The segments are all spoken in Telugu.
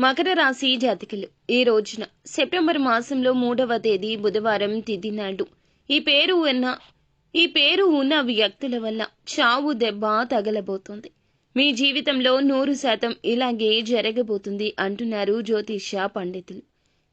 మకర రాశి జాతకులు. ఈ రోజున సెప్టెంబర్ మాసంలో మూడవ తేదీ బుధవారం తిథి నాడు. ఈ పేరు ఉన్న ఈ పేరు ఉన్న వ్యక్తుల వల్ల చావు దెబ్బ తగలబోతుంది. మీ జీవితంలో నూరు శాతం ఇలాగే జరగబోతుంది అంటున్నారు జ్యోతిష పండితులు.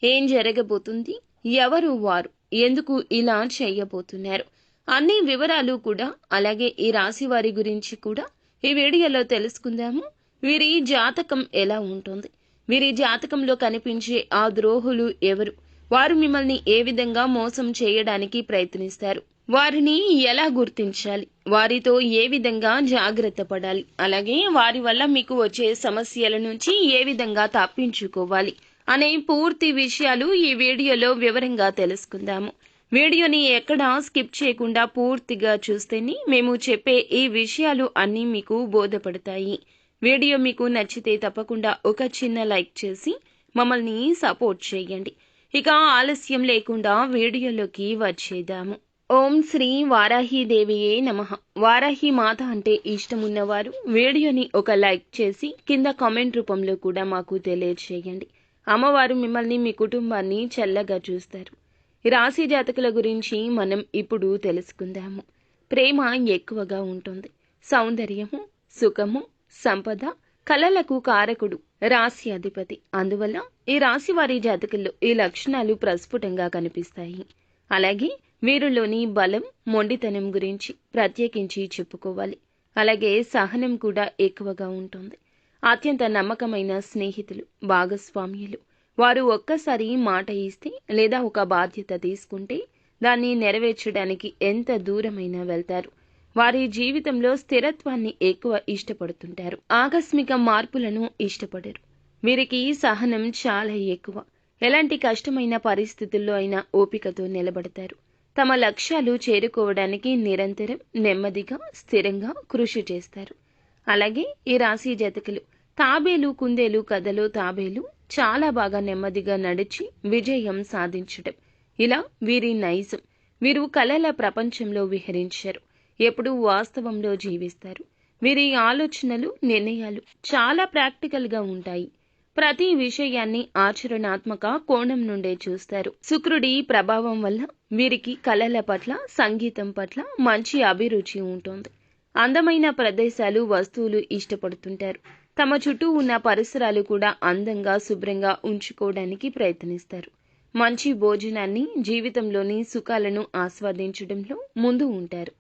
ఏం జరగబోతుంది? ఎవరు వారు? ఎందుకు ఇలా చేయబోతున్నారు? అన్ని వివరాలు కూడా అలాగే ఈ రాశి వారి గురించి కూడా ఈ వీడియోలో తెలుసుకుందాము. వీరి జాతకం ఎలా ఉంటుంది? వీరి జాతకంలో కనిపించే ఆ ద్రోహులు ఎవరు? వారు మిమ్మల్ని ఏ విధంగా మోసం చేయడానికి ప్రయత్నిస్తారు? వారిని ఎలా గుర్తించాలి? వారితో ఏ విధంగా జాగ్రత్త పడాలి? అలాగే వారి వల్ల మీకు వచ్చే సమస్యల నుంచి ఏ విధంగా తప్పించుకోవాలి? అనే పూర్తి విషయాలు ఈ వీడియోలో వివరంగా తెలుసుకుందాము. వీడియోని ఎక్కడా స్కిప్ చేయకుండా పూర్తిగా చూస్తేనే మేము చెప్పే ఈ విషయాలు అన్నీ మీకు బోధపడతాయి. వీడియో మీకు నచ్చితే తప్పకుండా ఒక చిన్న లైక్ చేసి మమ్మల్ని సపోర్ట్ చేయండి. ఇక ఆలస్యం లేకుండా వీడియోలోకి వచ్చేద్దాము. ఓం శ్రీ వారాహి దేవియే నమ. వారాహి మాత అంటే ఇష్టమున్నవారు వీడియోని ఒక లైక్ చేసి కింద కామెంట్ రూపంలో కూడా మాకు తెలియజేయండి అమ్మవారు మిమ్మల్ని మీ కుటుంబాన్ని చల్లగా చూస్తారు. రాశి జాతకుల గురించి మనం ఇప్పుడు తెలుసుకుందాము. ప్రేమ ఎక్కువగా ఉంటుంది. సౌందర్యము సుఖము సంపద కళలకు కారకుడు రాశి అధిపతి. అందువల్ల ఈ రాశి వారి జాతకుల్లో ఈ లక్షణాలు ప్రస్ఫుటంగా కనిపిస్తాయి. అలాగే వీరిలోని బలం మొండితనం గురించి ప్రత్యేకించి చెప్పుకోవాలి. అలాగే సహనం కూడా ఎక్కువగా ఉంటుంది. అత్యంత నమ్మకమైన స్నేహితులు భాగస్వామ్యులు. వారు ఒక్కసారి మాట ఇస్తే లేదా ఒక బాధ్యత తీసుకుంటే దాన్ని నెరవేర్చడానికి ఎంత దూరమైనా వెళ్తారు. వారి జీవితంలో స్థిరత్వాన్ని ఎక్కువ ఇష్టపడుతుంటారు. ఆకస్మిక మార్పులను ఇష్టపడరు. వీరికి సహనం చాలా ఎక్కువ. ఎలాంటి కష్టమైన పరిస్థితుల్లో అయినా ఓపికతో నిలబడతారు. తమ లక్ష్యాలు చేరుకోవడానికి నిరంతరం నెమ్మదిగా స్థిరంగా కృషి చేస్తారు. అలాగే ఈ రాశి జతకులు తాబేలు కుందేలు కథలో తాబేలు చాలా బాగా నెమ్మదిగా నడిచి విజయం సాధించడం ఇలా వీరి నైజం. వీరు కళల ప్రపంచంలో విహరించారు. ఎప్పుడూ వాస్తవంలో జీవిస్తారు. వీరి ఆలోచనలు నిర్ణయాలు చాలా ప్రాక్టికల్గా ఉంటాయి. ప్రతి విషయాన్ని ఆచరణాత్మక కోణం నుండే చూస్తారు. శుక్రుడి ప్రభావం వల్ల వీరికి కళల పట్ల సంగీతం పట్ల మంచి అభిరుచి ఉంటుంది. అందమైన ప్రదేశాలు వస్తువులు ఇష్టపడుతుంటారు. తమ చుట్టూ ఉన్న పరిసరాలు కూడా అందంగా శుభ్రంగా ఉంచుకోవడానికి ప్రయత్నిస్తారు. మంచి భోజనాన్ని జీవితంలోని సుఖాలను ఆస్వాదించడంలో ముందు ఉంటారు.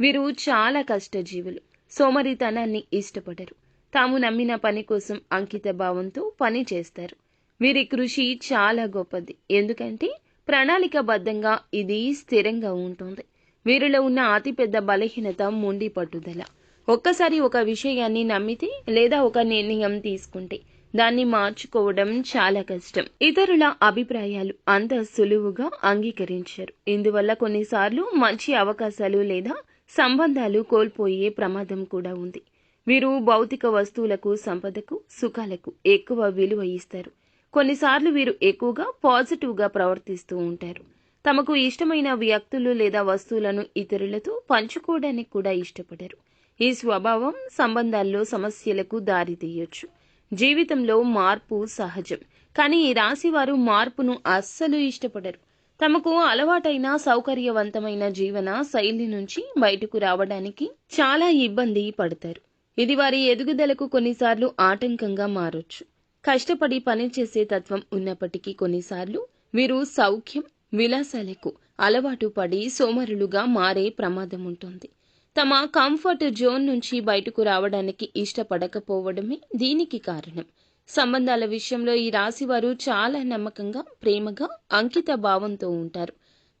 వీరు చాలా కష్టజీవులు. సోమరితనాన్ని ఇష్టపడరు. తాము నమ్మిన పని కోసం అంకిత భావంతో పని చేస్తారు. వీరి కృషి చాలా గొప్పది. ఎందుకంటే ప్రణాళికబద్ధంగా ఇది స్థిరంగా ఉంటుంది. వీరిలో ఉన్న అతిపెద్ద బలహీనత మొండి పట్టుదల. ఒక్కసారి ఒక విషయాన్ని నమ్మితే లేదా ఒక నిర్ణయం తీసుకుంటే దాన్ని మార్చుకోవడం చాలా కష్టం. ఇతరుల అభిప్రాయాలు అంత సులువుగా అంగీకరించారు. ఇందువల్ల కొన్నిసార్లు మంచి అవకాశాలు లేదా సంబంధాలు కోల్పోయే ప్రమాదం కూడా ఉంది. వీరు భౌతిక వస్తువులకు సంపదకు సుఖాలకు ఎక్కువ విలువ ఇస్తారు. కొన్నిసార్లు వీరు ఎక్కువగా పాజిటివ్గా ప్రవర్తిస్తూ ఉంటారు. తమకు ఇష్టమైన వ్యక్తులు లేదా వస్తువులను ఇతరులతో పంచుకోవడానికి కూడా ఇష్టపడరు. ఈ స్వభావం సంబంధాల్లో సమస్యలకు దారితీయొచ్చు. జీవితంలో మార్పు సహజం. కానీ ఈ రాశి వారు మార్పును అస్సలు ఇష్టపడరు. తమకు అలవాటైన సౌకర్యవంతమైన జీవన శైలి నుంచి బయటకు రావడానికి చాలా ఇబ్బంది పడతారు. ఇది వారి ఎదుగుదలకు కొన్నిసార్లు ఆటంకంగా మారొచ్చు. కష్టపడి పనిచేసే తత్వం ఉన్నప్పటికీ కొన్నిసార్లు వీరు సౌఖ్యం విలాసాలకు అలవాటు పడి సోమరులుగా మారే ప్రమాదం ఉంటుంది. తమ కంఫర్ట్ జోన్ నుంచి బయటకు రావడానికి ఇష్టపడకపోవడమే దీనికి కారణం. సంబంధాల విషయంలో ఈ రాశివారు చాలా నమ్మకంగా ప్రేమగా అంకిత భావంతో ఉంటారు.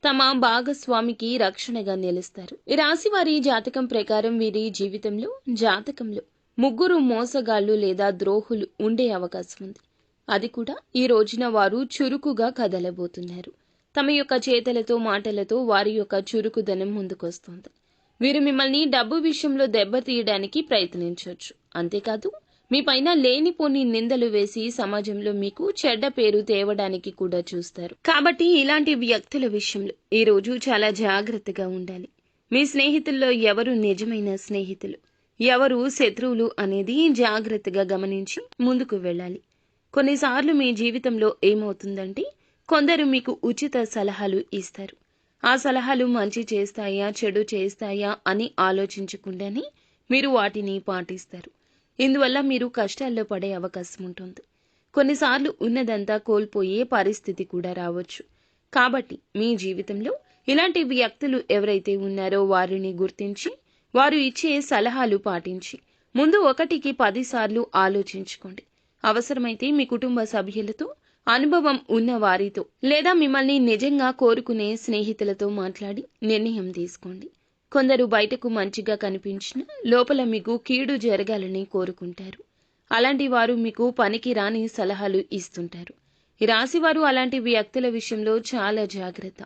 తమ భాగస్వామికి రక్షణగా నిలుస్తారు. ఈ రాశి వారి జాతకం ప్రకారం వీరి జీవితంలో జాతకంలో ముగ్గురు మోసగాళ్ళు లేదా ద్రోహులు ఉండే అవకాశం ఉంది. అది కూడా ఈ రోజున వారు చురుకుగా కదలబోతున్నారు. తమ యొక్క చేతలతో మాటలతో వారి యొక్క చురుకుదనం ముందుకొస్తుంది. వీరు మిమ్మల్ని డబ్బు విషయంలో దెబ్బతీయడానికి ప్రయత్నించవచ్చు. అంతేకాదు మీ పైన లేనిపోని నిందలు వేసి సమాజంలో మీకు చెడ్డ పేరు తేవడానికి కూడా చూస్తారు. కాబట్టి ఇలాంటి వ్యక్తుల విషయంలో ఈ రోజు చాలా జాగ్రత్తగా ఉండాలి. మీ స్నేహితుల్లో ఎవరు నిజమైన స్నేహితులు? ఎవరు శత్రువులు అనేది జాగ్రత్తగా గమనించి ముందుకు వెళ్ళాలి. కొన్నిసార్లు మీ జీవితంలో ఏమవుతుందంటే కొందరు మీకు ఉచిత సలహాలు ఇస్తారు. ఆ సలహాలు మంచి చేస్తాయా చెడు చేస్తాయా అని ఆలోచించకుండానే మీరు వాటిని పాటిస్తారు. ఇందువల్ల మీరు కష్టాల్లో పడే అవకాశం ఉంటుంది. కొన్నిసార్లు ఉన్నదంతా కోల్పోయే పరిస్థితి కూడా రావచ్చు. కాబట్టి మీ జీవితంలో ఇలాంటి వ్యక్తులు ఎవరైతే ఉన్నారో వారిని గుర్తించి వారు ఇచ్చే సలహాలు పాటించి ముందు ఒకటికి పదిసార్లు ఆలోచించుకోండి. అవసరమైతే మీ కుటుంబ సభ్యులతో అనుభవం ఉన్న వారితో లేదా మిమ్మల్ని నిజంగా కోరుకునే స్నేహితులతో మాట్లాడి నిర్ణయం తీసుకోండి. కొందరు బయటకు మంచిగా కనిపించిన లోపల మీకు కీడు జరగాలని కోరుకుంటారు. అలాంటి వారు మీకు పనికి రాని సలహాలు ఇస్తుంటారు. రాశివారు అలాంటి వ్యక్తుల విషయంలో చాలా జాగ్రత్త.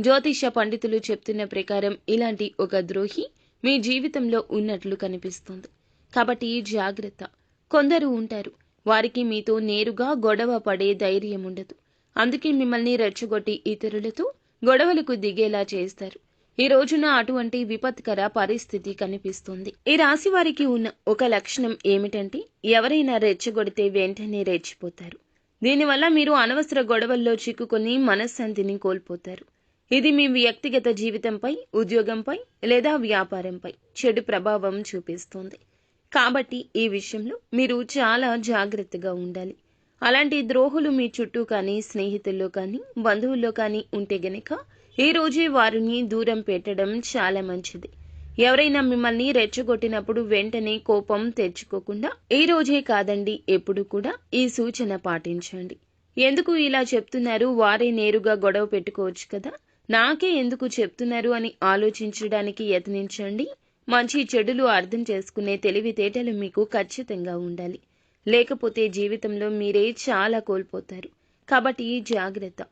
జ్యోతిష పండితులు చెప్తున్న ప్రకారం ఇలాంటి ఒక ద్రోహి మీ జీవితంలో ఉన్నట్లు కనిపిస్తుంది. కాబట్టి జాగ్రత్త. కొందరు ఉంటారు. వారికి మీతో నేరుగా గొడవ పడే ధైర్యం ఉండదు. అందుకే మిమ్మల్ని రెచ్చగొట్టి ఇతరులతో గొడవలకు దిగేలా చేస్తారు. ఈ రోజున అటువంటి విపత్కర పరిస్థితి కనిపిస్తుంది. ఈ రాశి వారికి ఉన్న ఒక లక్షణం ఏమిటంటే ఎవరైనా రెచ్చగొడితే వెంటనే రెచ్చిపోతారు. దీనివల్ల మీరు అనవసర గొడవల్లో చిక్కుకొని మనశ్శాంతిని కోల్పోతారు. ఇది మీ వ్యక్తిగత జీవితంపై ఉద్యోగంపై లేదా వ్యాపారంపై చెడు ప్రభావం చూపిస్తుంది. కాబట్టి ఈ విషయంలో మీరు చాలా జాగ్రత్తగా ఉండాలి. అలాంటి ద్రోహులు మీ చుట్టూ కానీ స్నేహితుల్లో కానీ బంధువుల్లో కానీ ఉంటే గనక ఈ రోజే వారిని దూరం పెట్టడం చాలా మంచిది. ఎవరైనా మిమ్మల్ని రెచ్చగొట్టినప్పుడు వెంటనే కోపం తెచ్చుకోకుండా ఈ రోజే కాదండి ఎప్పుడు కూడా ఈ సూచన పాటించండి. ఎందుకు ఇలా చెప్తున్నారు? వారే నేరుగా గొడవ పెట్టుకోవచ్చు కదా. నాకే ఎందుకు చెప్తున్నారు అని ఆలోచించడానికి యత్నించండి. మంచి చెడులు అర్థం చేసుకునే తెలివితేటలు మీకు ఖచ్చితంగా ఉండాలి. లేకపోతే జీవితంలో మీరే చాలా కోల్పోతారు. కాబట్టి జాగ్రత్త.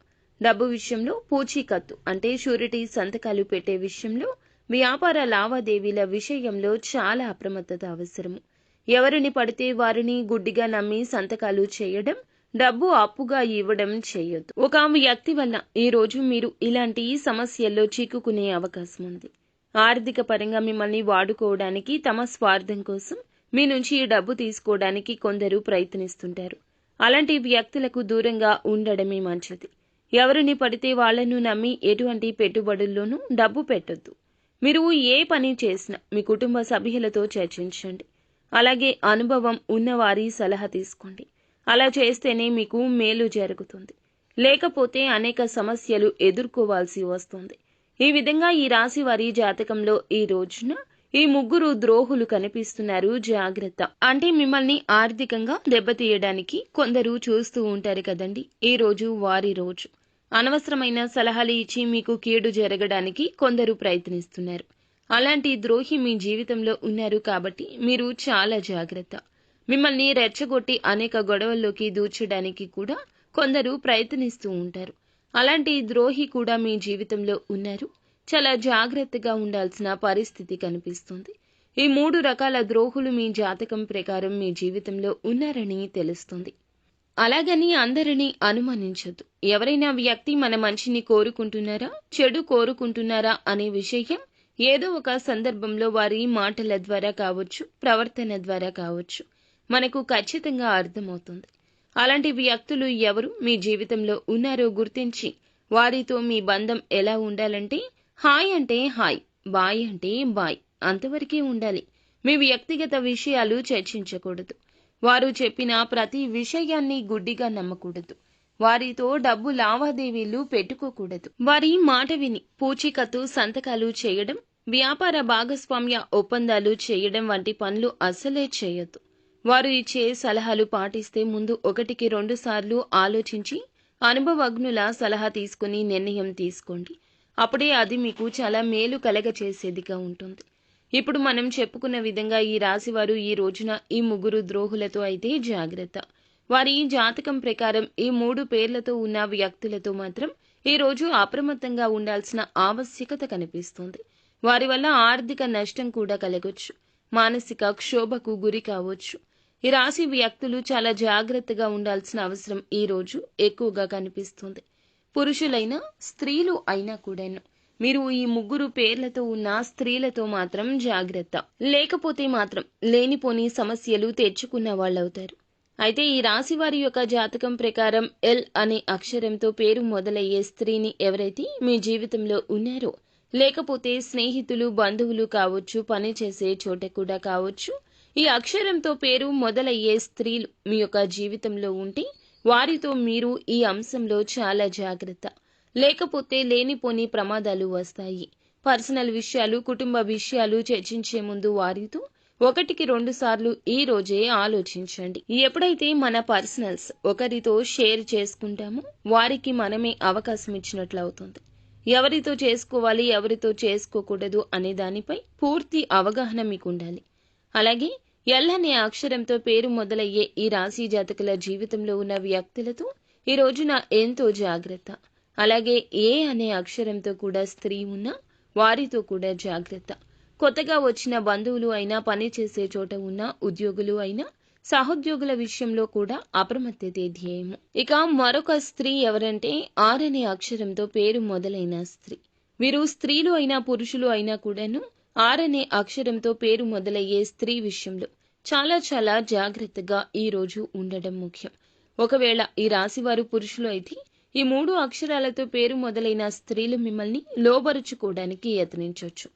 డబ్బు విషయంలో పూచీకత్తు. అంటే షూరిటీ సంతకాలు పెట్టే విషయంలో వ్యాపార లావాదేవీల విషయంలో చాలా అప్రమత్తత అవసరము. ఎవరిని పడితే వారిని గుడ్డిగా నమ్మి సంతకాలు చేయడం డబ్బు అప్పుగా ఇవ్వడం చేయొద్దు. ఒక వ్యక్తి వల్ల ఈ రోజు మీరు ఇలాంటి సమస్యల్లో చిక్కుకునే అవకాశం ఉంది. ఆర్థిక పరంగా మిమ్మల్ని వాడుకోవడానికి తమ స్వార్థం కోసం మీ నుంచి ఈ డబ్బు తీసుకోవడానికి కొందరు ప్రయత్నిస్తుంటారు. అలాంటి వ్యక్తులకు దూరంగా ఉండడమే మంచిది. ఎవరిని పడితే వాళ్ళను నమ్మి ఎటువంటి పెట్టుబడుల్లోనూ డబ్బు పెట్టొద్దు. మీరు ఏ పని చేసినా మీ కుటుంబ సభ్యులతో చర్చించండి. అలాగే అనుభవం ఉన్నవారి సలహా తీసుకోండి. అలా చేస్తేనే మీకు మేలు జరుగుతుంది. లేకపోతే అనేక సమస్యలు ఎదుర్కోవాల్సి వస్తుంది. ఈ విధంగా ఈ రాశి వారి జాతకంలో ఈ రోజున ఈ ముగ్గురు ద్రోహులు కనిపిస్తున్నారు. జాగ్రత్త. అంటే మిమ్మల్ని ఆర్థికంగా దెబ్బతీయడానికి కొందరు చూస్తూ ఉంటారు కదండి. ఈ రోజు వారి రోజు. అనవసరమైన సలహాలు ఇచ్చి మీకు కీడు జరగడానికి కొందరు ప్రయత్నిస్తున్నారు. అలాంటి ద్రోహి మీ జీవితంలో ఉన్నారు కాబట్టి మీరు చాలా జాగ్రత్త. మిమ్మల్ని రెచ్చగొట్టి అనేక గొడవల్లోకి దూర్చడానికి కూడా కొందరు ప్రయత్నిస్తూ ఉంటారు. అలాంటి ద్రోహి కూడా మీ జీవితంలో ఉన్నారు. చాలా జాగ్రత్తగా ఉండాల్సిన పరిస్థితి కనిపిస్తుంది. ఈ మూడు రకాల ద్రోహులు మీ జాతకం ప్రకారం మీ జీవితంలో ఉన్నారని తెలుస్తుంది. అలాగని అందరినీ అనుమానించదు ఎవరైనా వ్యక్తి మన మంచిని కోరుకుంటున్నారా చెడు కోరుకుంటున్నారా అనే విషయం ఏదో ఒక సందర్భంలో వారి మాటల ద్వారా కావచ్చు ప్రవర్తన ద్వారా కావచ్చు మనకు ఖచ్చితంగా అర్థమవుతుంది. అలాంటి వ్యక్తులు ఎవరు మీ జీవితంలో ఉన్నారో గుర్తించి వారితో మీ బంధం ఎలా ఉండాలంటే హాయ్ అంటే హాయ్ బాయ్ అంటే బాయ్ అంతవరకే ఉండాలి. మీ వ్యక్తిగత విషయాలు చర్చించకూడదు. వారు చెప్పిన ప్రతి విషయాన్ని గుడ్డిగా నమ్మకూడదు. వారితో డబ్బు లావాదేవీలు పెట్టుకోకూడదు. వారి మాట విని పూచీకత్తు సంతకాలు చేయడం వ్యాపార భాగస్వామ్య ఒప్పందాలు చేయడం వంటి పనులు అస్సలే చేయొద్దు. వారు ఇచ్చే సలహాలు పాటిస్తే ముందు ఒకటికి రెండు సార్లు ఆలోచించి అనుభవజ్ఞుల సలహా తీసుకుని నిర్ణయం తీసుకోండి. అప్పుడే అది మీకు చాలా మేలు కలగచేసేదిగా ఉంటుంది. ఇప్పుడు మనం చెప్పుకున్న విధంగా ఈ రాశివారు ఈ రోజున ఈ ముగ్గురు ద్రోహులతో అయితే జాగ్రత్త. వారి జాతకం ప్రకారం ఈ మూడు పేర్లతో ఉన్న వ్యక్తులతో మాత్రం ఈ రోజు అప్రమత్తంగా ఉండాల్సిన ఆవశ్యకత కనిపిస్తుంది. వారి వల్ల ఆర్థిక నష్టం కూడా కలగొచ్చు. మానసిక క్షోభకు గురి కావచ్చు. ఈ రాశి వ్యక్తులు చాలా జాగ్రత్తగా ఉండాల్సిన అవసరం ఈ రోజు ఎక్కువగా కనిపిస్తుంది. పురుషులైనా స్త్రీలు అయినా కూడాను. మీరు ఈ ముగ్గురు పేర్లతో ఉన్న స్త్రీలతో మాత్రం జాగ్రత్త. లేకపోతే మాత్రం లేనిపోని సమస్యలు తెచ్చుకున్న వాళ్ళవుతారు. అయితే ఈ రాశి వారి యొక్క జాతకం ప్రకారం ఎల్ అనే అక్షరంతో పేరు మొదలయ్యే స్త్రీని ఎవరైతే మీ జీవితంలో ఉన్నారో లేకపోతే స్నేహితులు బంధువులు కావచ్చు పనిచేసే చోట కూడా కావచ్చు ఈ అక్షరంతో పేరు మొదలయ్యే స్త్రీలు మీ యొక్క జీవితంలో ఉంటే వారితో మీరు ఈ అంశంలో చాలా జాగ్రత్త. లేకపోతే లేనిపోని ప్రమాదాలు వస్తాయి. పర్సనల్ విషయాలు కుటుంబ విషయాలు చర్చించే ముందు వారితో ఒకటికి రెండు సార్లు ఈ రోజే ఆలోచించండి. ఎప్పుడైతే మన పర్సనల్స్ ఒకరితో షేర్ చేసుకుంటామో వారికి మనమే అవకాశం ఇచ్చినట్లు అవుతుంది ఎవరితో చేసుకోవాలి ఎవరితో చేసుకోకూడదు అనే దానిపై పూర్తి అవగాహన మీకు ఉండాలి అలాగే ఎల్ అనే అక్షరంతో పేరు మొదలయ్యే ఈ రాశి జాతకుల జీవితంలో ఉన్న వ్యక్తులతో ఈ రోజున ఎంతో జాగ్రత్త. అలాగే ఏ అనే అక్షరంతో కూడా స్త్రీ ఉన్న వారితో కూడా జాగ్రత్త. కొత్తగా వచ్చిన బంధువులు అయినా పని చేసే చోట ఉన్న ఉద్యోగులు అయినా సహోద్యోగుల విషయంలో కూడా అప్రమత్తతే ధ్యేయము. ఇక మరొక స్త్రీ ఎవరంటే ఆర్ అనే అక్షరంతో పేరు మొదలైన స్త్రీ. వీరు స్త్రీలు అయినా పురుషులు అయినా కూడాను ఆర్ అనే అక్షరంతో పేరు మొదలయ్యే స్త్రీ విషయంలో చాలా చాలా జాగ్రత్తగా ఈ రోజు ఉండడం ముఖ్యం. ఒకవేళ ఈ రాశివారు పురుషులు అయితే ఈ మూడు అక్షరాలతో పేరు మొదలైన స్త్రీలు మిమ్మల్ని లోబరుచుకోవడానికి యత్నించవచ్చు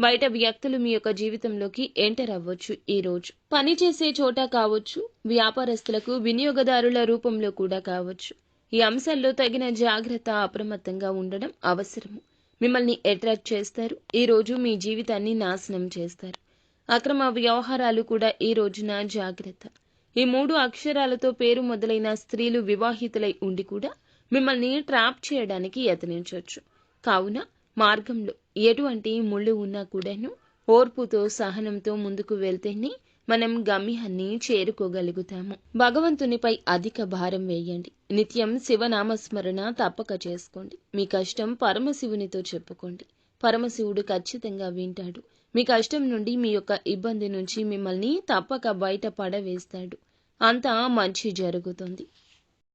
బయట వ్యక్తులు మీ యొక్క జీవితంలోకి ఎంటర్ అవ్వచ్చు ఈ రోజు. పని చేసే చోట కావచ్చు వ్యాపారస్తులకు వినియోగదారుల రూపంలో కూడా కావచ్చు. ఈ అంశాల్లో తగిన జాగ్రత్త అప్రమత్తంగా ఉండడం అవసరము. మిమ్మల్ని అట్రాక్ట్ చేస్తారు ఈ రోజు మీ జీవితాన్ని నాశనం చేస్తారు. అక్రమ వ్యవహారాలు కూడా ఈ రోజున జాగ్రత్త. ఈ మూడు అక్షరాలతో పేరు మొదలైన స్త్రీలు వివాహితులై ఉండి కూడా మిమ్మల్ని ట్రాప్ చేయడానికి యత్నించవచ్చు. కావున మార్గంలో ఎటువంటి ముళ్ళు ఉన్నా కూడాను ఓర్పుతో సహనంతో ముందుకు వెళ్తేనే మనం గమ్యాన్ని చేరుకోగలుగుతాము. భగవంతునిపై అధిక భారం వేయండి. నిత్యం శివనామస్మరణ తప్పక చేసుకోండి. మీ కష్టం పరమశివునితో చెప్పుకోండి. పరమశివుడు ఖచ్చితంగా వింటాడు. మీ కష్టం నుండి మీ యొక్క ఇబ్బంది నుంచి మిమ్మల్ని తప్పక బయట పడవేస్తాడు. అంతా మంచి జరుగుతుంది.